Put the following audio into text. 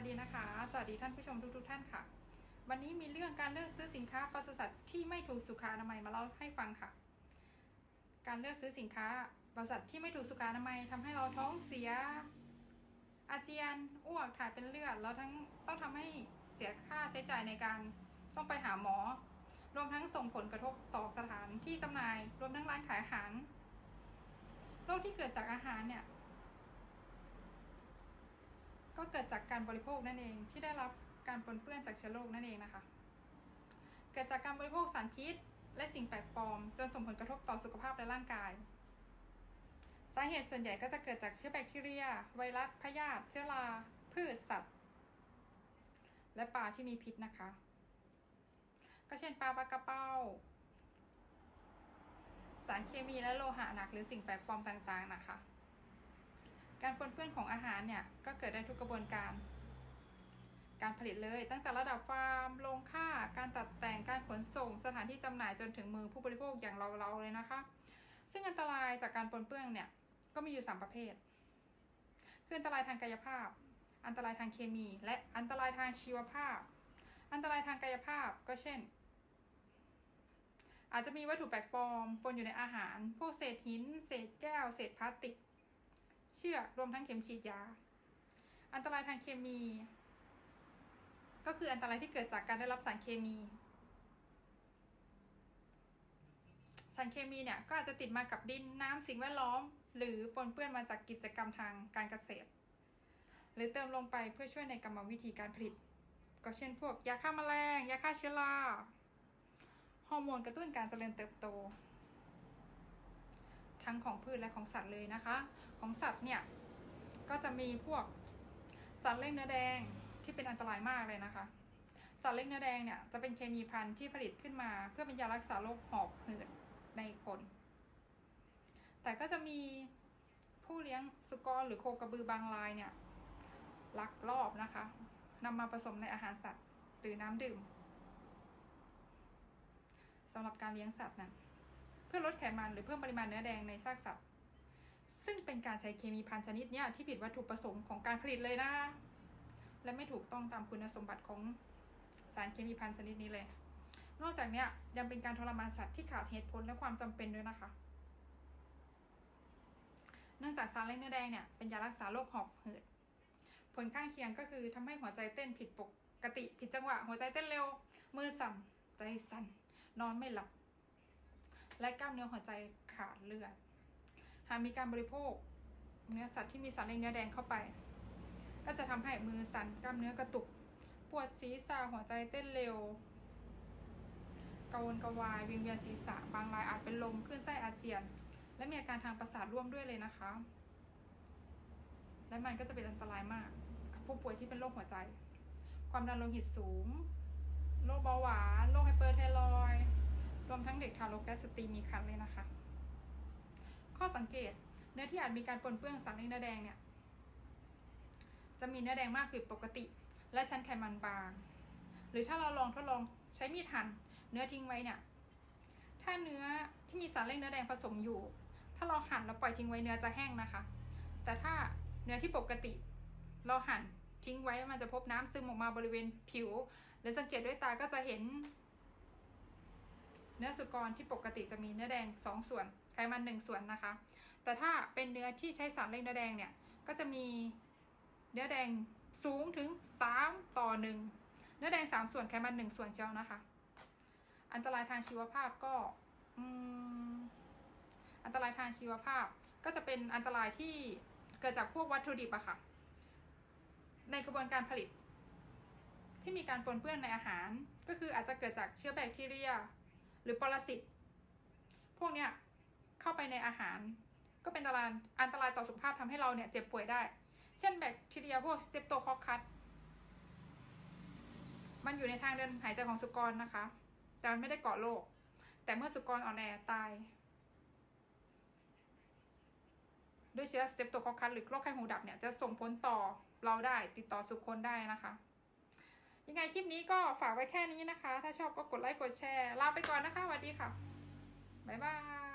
วัสดีนะคะ สวัสดีท่านผู้ชมทุกทท่านค่ะ วันนี้มีเรื่องการเลือกซื้อสินค้าปศุสัตว์ที่ไม่ถูกสุขอนามัยมาเล่าให้ฟังค่ะ การเลือกซื้อสินค้าปศุสัตว์ที่ไม่ถูกสุขอนามัยทำให้เราท้องเสีย อาเจียนอ้วกถ่ายเป็นเลือดแล้วทั้งต้องทำให้เสียค่าใช้จ่ายในการต้องไปหาหมอ รวมทั้งส่งผลกระทบต่อสถานที่จำหน่าย รวมทั้งร้านขายอาหารโรคที่เกิดจากอาหารเนี่ย ก็เกิดจากการบริโภคนั่นเองที่ได้รับการปนเปื้อนจากเชื้อโรคนั่นเองนะคะ เกิดจากการบริโภคสารพิษ และสิ่งแปลกปลอมจนส่งผลกระทบต่อสุขภาพและร่างกาย สาเหตุส่วนใหญ่ก็จะเกิดจากเชื้อแบคทีเรีย ไวรัสพยาธิเชื้อราพืชสัตว์ และปลาที่มีพิษนะคะ ก็เช่นปลาปลากระเป้า สารเคมีและโลหะหนักหรือสิ่งแปลกปลอมต่างๆนะคะ การปนเปื้อนของอาหารเนี่ยก็เกิดได้ทุกกระบวนการ การผลิตเลยตั้งแต่ระดับฟาร์มโรงฆ่า การตัดแต่งการขนส่ง สถานที่จำหน่ายจนถึงมือผู้บริโภคอย่างเราๆเลยนะคะ ซึ่งอันตรายจากการปนเปื้อนเนี่ยก็มีอยู่ 3 ประเภท คืออันตรายทางกายภาพ อันตรายทางเคมี และอันตรายทางชีวภาพ อันตรายทางกายภาพก็เช่น อาจจะมีวัตถุแปลกปลอมปนอยู่ในอาหาร พวกเศษหิน เศษแก้ว เศษพลาสติก เชือกรวมทั้งเข็มฉีดยา อันตรายทางเคมี ก็คืออันตรายที่เกิดจากการได้รับสารเคมี สารเคมีเนี่ยก็อาจจะติดมากับดินน้ำสิ่งแวดล้อม หรือปนเปื้อนมาจากกิจกรรมทางการเกษตร หรือเติมลงไปเพื่อช่วยในกรรมวิธีการผลิต ก็เช่นพวกยาฆ่าแมลงยาฆ่าเชื้อราฮอร์โมนกระตุ้นการเจริญเติบโต ทั้งของพืชและของสัตว์เลยนะคะ ของสัตว์เนี่ยก็จะมีพวกสัตว์เลี้ยงเนื้อแดงที่เป็นอันตรายมากเลยนะคะ สัตว์เลี้ยงเนื้อแดงเนี่ยจะเป็นเคมีพันธุ์ที่ผลิตขึ้นมา เพื่อเป็นยารักษาโรคหอบหืดในคน แต่ก็จะมีผู้เลี้ยงสุกรหรือโคกระบือบางรายเนี่ยลักลอบนะคะนำมาผสมในอาหารสัตว์หรือน้ำดื่มสำหรับการเลี้ยงสัตว์นั้น เพื่อลดไขมันหรือเพิ่มปริมาณเนื้อแดงในซากสัตว์ ซึ่งเป็นการใช้เคมีพันชนิดเนี้ยที่ผิดวัตถุประสงค์ของการผลิตเลยนะและไม่ถูกต้องตามคุณสมบัติของสารเคมีพันชนิดนี้เลย นอกจากเนี้ยยังเป็นการทรมานสัตว์ที่ขาดเหตุผลและความจำเป็นด้วยนะคะ เนื่องจากสารเล่งเนื้อแดงเนี่ยเป็นยารักษาโรคหอบหืด ผลข้างเคียงก็คือทำให้หัวใจเต้นผิดปกติผิดจังหวะ หัวใจเต้นเร็ว มือสั่น ใจสั่น นอนไม่หลับ และกล้ามเนื้อหัวใจขาดเลือด หากมีการบริโภคเนื้อสัตว์ที่มีสารเล่งเนื้อแดงเข้าไป ก็จะทำให้มือสั่นกล้ามเนื้อกระตุก ปวดศีรษะหัวใจเต้นเร็วกระวนกระวายวิงเวียนศีรษะบางรายอาจเป็นลมขึ้นไส้อาเจียน และมีอาการทางประสาทร่วมด้วยเลยนะคะ และมันก็จะเป็นอันตรายมากกับผู้ป่วยที่เป็นโรคหัวใจ ความดันโลหิตสูงโรคเบาหวานโรคไฮเปอร์ไทรอยด์ รวมทั้งเด็กทารกและสตรีมีครรภ์เลยนะคะ ข้อสังเกตเนื้อที่อาจมีการปนเปื้อนสารเนื้อแดงเนี่ยจะมีเนื้อแดงมากผิดปกติ และชั้นไขมันบาง หรือถ้าเราลองทดลองใช้มีดหั่นเนื้อทิ้งไว้เนี่ยถ้าเนื้อที่มีสารเร่งเนื้อแดงผสมอยู่ ถ้าเราหั่นแล้วปล่อยทิ้งไว้เนื้อจะแห้งนะคะ แต่ถ้าเนื้อที่ปกติ เราหั่นทิ้งไว้มันจะพบน้ำซึมออกมาบริเวณผิวหรือสังเกตด้วยตาก็จะเห็น เนื้อสุกรที่ปกติจะมีเนื้อแดง 2 ส่วน ไขมัน 1 ส่วนนะคะ แต่ถ้าเป็นเนื้อที่ใช้สารเร่งเนื้อแดงเนี่ย ก็จะมีเนื้อแดงสูงถึง 3 ต่อ 1 เนื้อแดง 3 ส่วนไขมัน 1 ส่วนเชียวนะคะ อันตรายทางชีวภาพก็อันตรายทางชีวภาพก็จะเป็นอันตรายที่เกิดจากพวกวัตถุดิบอะค่ะ ในกระบวนการผลิต ที่มีการปนเปื้อนในอาหาร ก็คืออาจจะเกิดจากเชื้อแบคทีเรีย หรือปรสิตพวกเนี้ยเข้าไปในอาหาร ก็เป็นอันตรายอันตรายต่อสุขภาพทำให้เราเนี่ยเจ็บป่วยได้ เช่นแบคทีเรียพวกสเตปโตคอคัสมันอยู่ในทางเดินหายใจของสุกรนะคะ แต่มันไม่ได้ก่อโรคแต่เมื่อสุกรอ่อนแอตาย ด้วยเชื้อสเตปโตคอคัสหรือโรคไข้หูดับเนี่ยจะส่งผลต่อเราได้ติดต่อสุขคนได้นะคะ ยังไงคลิปนี้ก็ฝากไว้แค่นี้นะคะ ถ้าชอบก็กดไลค์กดแชร์ ลาไปก่อนนะคะสวัสดีค่ะ บ๊ายบาย